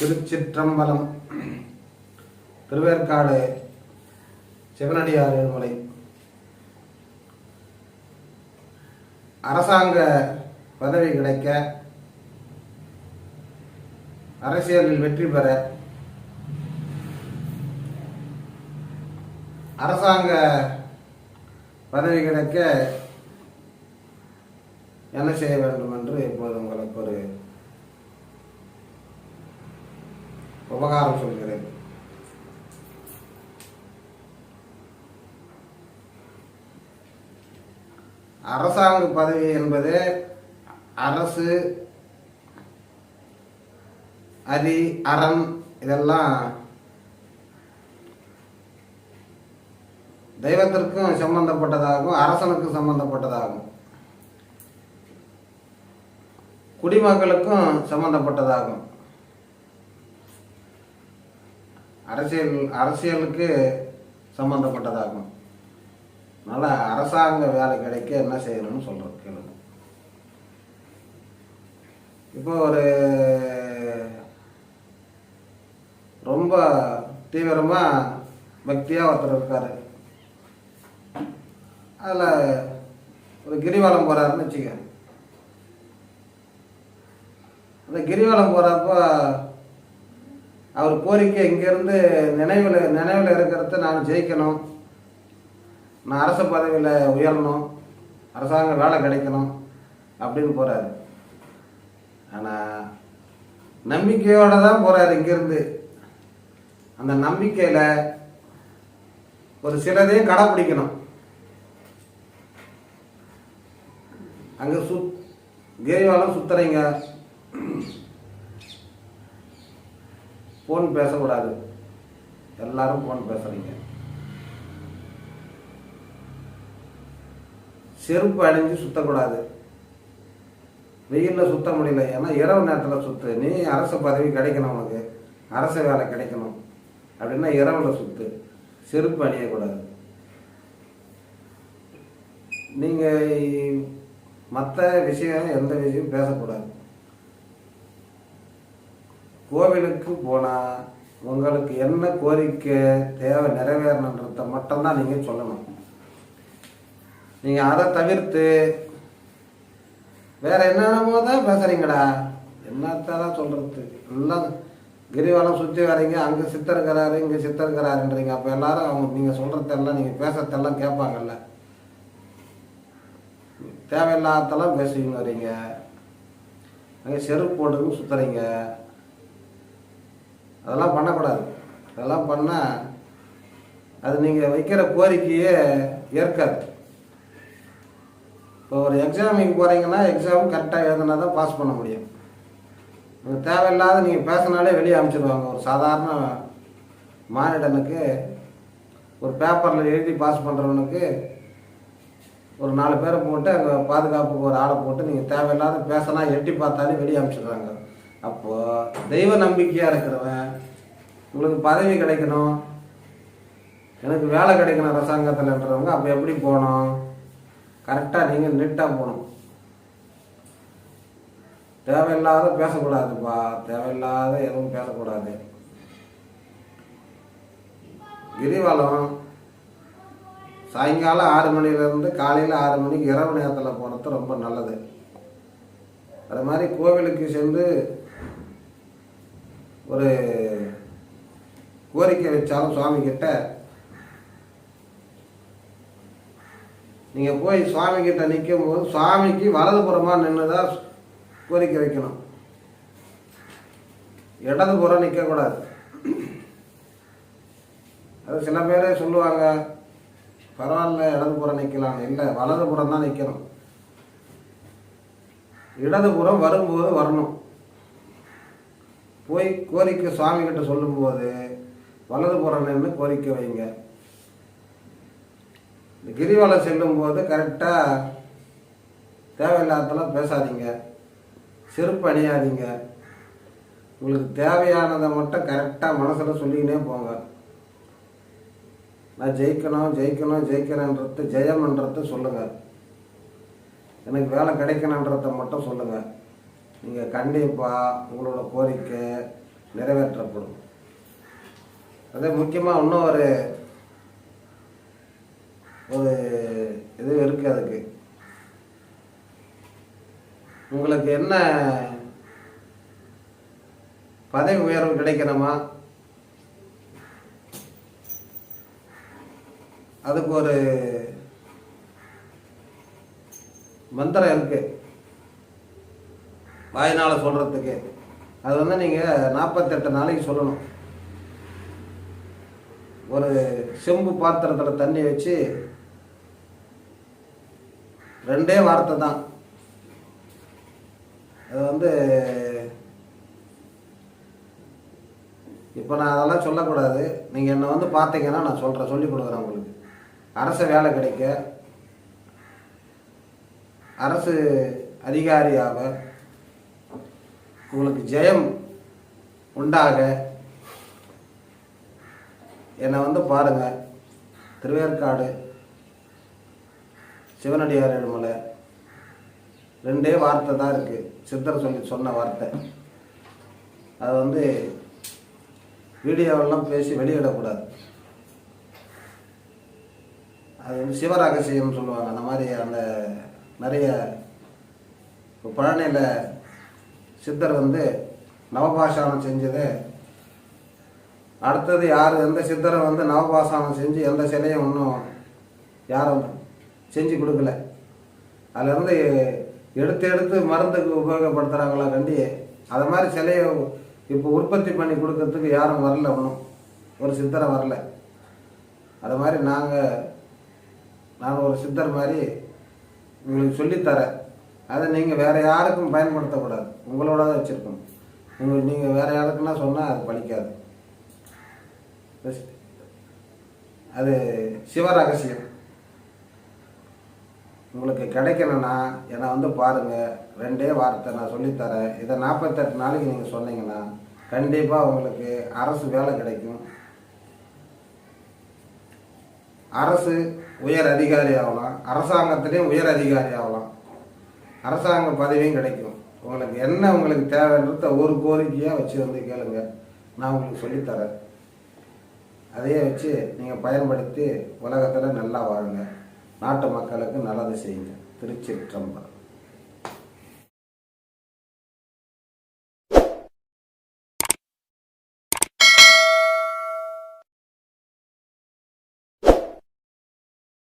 திருச்சிற்றம்பலம். திருவேற்காடு சிவனடியார் மலை. அரசாங்க பதவி கிடைக்க அரசியலில் வெற்றி பெற அரசாங்க பதவி கிடைக்க என்ன செய்ய வேண்டும் என்று இப்போது உங்களுக்கு ஒரு உபகாரம் சொல்கிறேன். அரசாங்க பதவி என்பது அரசு அதி அறம் இதெல்லாம் தெய்வத்திற்கும் சம்பந்தப்பட்டதாகும் அரசனுக்கும் சம்பந்தப்பட்டதாகும். குடிமக்களுக்கும் சம்பந்தப்பட்டதாகும். அரசியல் அரசியலுக்கு சம்பந்தப்பட்டதாகும். அதனால் அரசாங்க வேலை கிடைக்க என்ன செய்யணும்னு சொல்கிறோம் கேளுங்க. இப்போ ஒரு ரொம்ப தீவிரமாக பக்தியாக ஒருத்தர் இருக்கார். அதில் ஒரு கிரிவலம் போகிறாருன்னு வச்சுக்க அந்த கிரிவலம் போகிறப்ப அவர் கோரிக்கை இங்கேருந்து நினைவில் நினைவில் இருக்கிறத நான் ஜெயிக்கணும். நான் அரசு பதவியில் உயரணும். அரசாங்க வேலை கிடைக்கணும் அப்படின்னு போகிறாரு ஆனால் நம்பிக்கையோடு தான் போகிறாரு இங்கேருந்து. அந்த நம்பிக்கையில் ஒரு சிலதையும் கடைப்பிடிக்கணும். அங்கே சுத் கேரிவாலம் சுத்துறீங்க. ஃபோன் பேசக்கூடாது. எல்லாரும் ஃபோன் பேசுறீங்க. செருப்பு அணிஞ்சு சுத்தக்கூடாது. வெயிலில் சுத்த முடியல. ஏன்னா இரவு நேரத்தில் சுத்து. நீ அரசு பதவி கிடைக்கணும் உனக்கு. அரசு வேலை கிடைக்கணும். அப்படின்னா இரவில் சுத்து. செருப்பு அணியக்கூடாது. நீங்கள் மற்ற விஷயம் எந்த விஷயம் பேசக்கூடாது. கோவிலுக்கு போனால் உங்களுக்கு என்ன கோரிக்கை தேவை நிறைவேறணுன்றத மட்டும்தான் நீங்கள் சொல்லணும். நீங்கள் அதை தவிர்த்து வேற என்னென்னமோ தான் பேசுறீங்கடா என்னத்தான் சொல்றது? எல்லாம் கிரிவலம் சுற்றி வரீங்க அங்கே சித்தர் இருக்கிறாரு இங்கே சித்தர் அப்போ எல்லாரும் அவங்க நீங்கள் சொல்கிறதெல்லாம் நீங்கள் பேசுறதெல்லாம் கேட்பாங்கல்ல. தேவையில்லாதெல்லாம் பேசுவீங்க வரீங்க அங்கே செருப்பு போட்டுன்னு சுற்றுறீங்க அதெல்லாம் பண்ணக்கூடாது. அதெல்லாம் பண்ணால் அது நீங்கள் வைக்கிற கோரிக்கையே ஏற்காது. இப்போ ஒரு எக்ஸாமுக்கு போகிறீங்கன்னா எக்ஸாம் கரெக்டாக எழுதுனா தான் பாஸ் பண்ண முடியும். தேவையில்லாத நீங்கள் பேசினாலே வெளியே அனுப்பிச்சிடுவாங்க ஒரு சாதாரண மானிடனுக்கு ஒரு பேப்பரில் எழுதி பாஸ் பண்ணுறவனுக்கு ஒரு நாலு பேரை போட்டு அங்கே பாதுகாப்புக்கு ஒரு ஆளை போட்டு நீங்கள் தேவையில்லாத பேசினா எட்டி பார்த்தாலே வெளியே அனுப்பிச்சிடுறாங்க. அப்போது தெய்வ நம்பிக்கையாக இருக்கிறவன் உங்களுக்கு பதவி கிடைக்கணும் எனக்கு வேலை கிடைக்கணும் அரசாங்கத்தில்ன்றவங்க அப்போ எப்படி போகணும்? கரெக்டாக நீங்கள் நீட்டாக போகணும். தேவையில்லாத பேசக்கூடாதுப்பா. தேவையில்லாத எதுவும் பேசக்கூடாது. கிரிவலம் சாயங்காலம் ஆறு மணிலேருந்து காலையில் ஆறு மணிக்கு இரவு நேரத்தில் போகிறது ரொம்ப நல்லது. அது மாதிரி கோவிலுக்கு சென்று ஒரு கோரிக்கை வச்சாலும் சுவாமி கிட்ட நீங்கள் போய் சுவாமி கிட்ட நிற்கும் போது சுவாமிக்கு வலதுபுறமாக நின்றுதான் கோரிக்கை வைக்கணும். இடதுபுறம் நிற்கக்கூடாது அது சில பேரே சொல்லுவாங்க பரவாயில்ல இடதுபுறம் நிற்கலாம் இல்லை வலதுபுறம் தான் நிற்கணும் இடதுபுறம் வரும்போது வரணும். போய் கோரிக்கை சுவாமி கிட்ட சொல்லும்போது வலதுபுறம் நின்று கோரிக்கை வைங்க. இந்த கிரிவலம் செல்லும்போது கரெக்டாக தேவையில்லாததெல்லாம் பேசாதீங்க. செருப்பு அணியாதீங்க. உங்களுக்கு தேவையானதை மட்டும் கரெக்டாக மனசில் சொல்லிக்கினே போங்க. நான் ஜெயிக்கணும் ஜெயிக்கணும் ஜெயிக்கிறேன்றது ஜெயம்ன்றத சொல்லுங்கள் எனக்கு வேலை கிடைக்கணுன்றத மட்டும் சொல்லுங்கள் நீங்கள் கண்டிப்பாக உங்களோட கோரிக்கை நிறைவேற்றப்படும். அதே முக்கியமாக இன்னும் ஒரு ஒரு இது இருக்குது அதுக்கு. உங்களுக்கு என்ன பதவி உயர்வு கிடைக்கணுமா? அதுக்கு ஒரு மந்திரம் இருக்குது வாயினால் சொல்கிறதுக்கு அது வந்து நீங்கள் நாற்பத்தெட்டு நாளைக்கு சொல்லணும். ஒரு செம்பு பாத்திரத்தில் தண்ணி வச்சு ரெண்டே வார்த்தை தான். அது வந்து இப்போ நான் அதெல்லாம் சொல்லக்கூடாது. நீங்கள் என்னை வந்து பார்த்தீங்கன்னா நான் சொல்கிறேன் சொல்லி கொடுக்குறேன் உங்களுக்கு. அரசு வேலை கிடைக்க அரசு அதிகாரியாக உங்களுக்கு ஜெயம் உண்டாக என்னை வந்து பாருங்கள் திருவேற்காடு சிவனடியார் எழுமலை. ரெண்டே வார்த்தை தான் இருக்குது சித்தர் சொல்லி சொன்ன வார்த்தை. அது வந்து வீடியோவெல்லாம் பேசி வெளியிடக்கூடாது. அது வந்து சிவரகசியம்னு சொல்லுவாங்க. அந்த மாதிரி அந்த நிறைய இப்போ பழனியில் சித்தர் வந்து நவபாஷானம் செஞ்சது. அடுத்தது யார்? எந்த சித்தரை வந்து நவபாஷானம் செஞ்சு எந்த சிலையும் இன்னும் யாரும் செஞ்சு கொடுக்கல. அதுலேருந்து எடுத்து எடுத்து மருந்துக்கு உபயோகப்படுத்துகிறாங்களா கண்டி அது மாதிரி சிலையை இப்போ உற்பத்தி பண்ணி கொடுக்கறதுக்கு யாரும் வரல ஒன்றும் ஒரு சித்தரை வரல. அது மாதிரி நாங்கள் நான் ஒரு சித்தர் மாதிரி உங்களுக்கு சொல்லித்தரேன். அதை நீங்கள் வேறு யாருக்கும் பயன்படுத்தக்கூடாது. உங்களோட தான் வச்சுருக்கணும் உங்களுக்கு நீங்கள் வேறு யாருக்குன்னா சொன்னால் அது பழிக்காது. அது சிவரகசியம். உங்களுக்கு கிடைக்கணும்னா என்னை வந்து பாருங்கள் ரெண்டே வார்த்தை நான் சொல்லித்தரேன். இதை நாற்பத்தெட்டு நாளைக்கு நீங்கள் சொன்னீங்கன்னா கண்டிப்பாக உங்களுக்கு அரசு வேலை கிடைக்கும். அரசு உயர் அதிகாரி ஆகலாம். அரசாங்கத்திலையும் உயர் அதிகாரி ஆகலாம். அரசாங்க பதவியும் கிடைக்கும். உங்களுக்கு என்ன உங்களுக்கு தேவைன்றத ஒரு கோரிக்கையாக வச்சு வந்து கேளுங்க. நான் உங்களுக்கு சொல்லித்தரேன். அதையே வச்சு நீங்கள் பயன்படுத்தி உலகத்தில் நல்லா வாழுங்க. நாட்டு மக்களுக்கு நல்லது செய்யுங்க. திருச்சி திருச்சிற்றம்பலம்.